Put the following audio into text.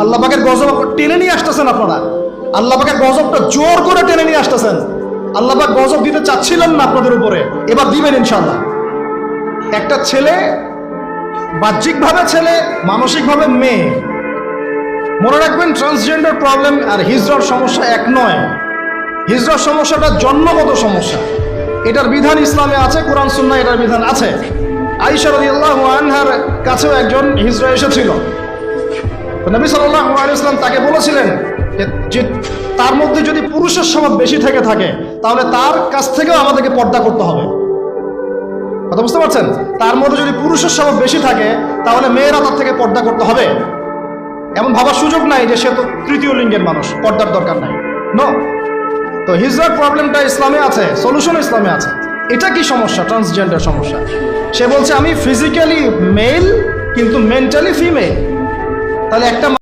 আল্লাহ গজব টেনে নিয়ে আসতেছেন আপনারা। আল্লাহ গজবটা জোর করে টেনে নিয়ে আসতেছেন। আল্লাহ পাক গজব দিতে চাচ্ছিলেন না আপনাদের উপরে, এবার দিবেন ইনশাল্লাহ একটা ছেলে, বাহ্যিকভাবে ছেলে, মানসিকভাবে মেয়ে। মনে রাখবেন ট্রান্সজেন্ডার প্রবলেম আর হিজড়ার সমস্যা এক নয়। হিজড়ার সমস্যাটা জন্মগত সমস্যা। এটার বিধান ইসলামে আছে, কোরআন সুন্না এটার বিধান আছে। আইসা রাদিয়াল্লাহু আনহার কাছেও একজন হিজড়া এসেছিল। নবী আলাইহি ইসলাম তাকে বলেছিলেন যে তার মধ্যে যদি পুরুষের স্বভাব বেশি থেকে থাকে, তাহলে তার কাছ থেকেও আমাদেরকে পর্দা করতে হবে। কথা বুঝতে পারছেন? তার মধ্যে যদি পুরুষের স্বভাব বেশি থাকে, তাহলে মেয়েরা তার থেকে পর্দা করতে হবে। এমন ভাবার সুযোগ নাই যে সে তো তৃতীয় লিঙ্গের মানুষ, পর্দার দরকার নাই। নো তো হিজরার প্রবলেমটা ইসলামে আছে সলিউশন ইসলামে আছে। এটা কি সমস্যা? ট্রান্সজেন্ডার সমস্যা। সে বলছে, আমি ফিজিক্যালি মেল কিন্তু মেন্টালি ফিমেল তাহলে একটা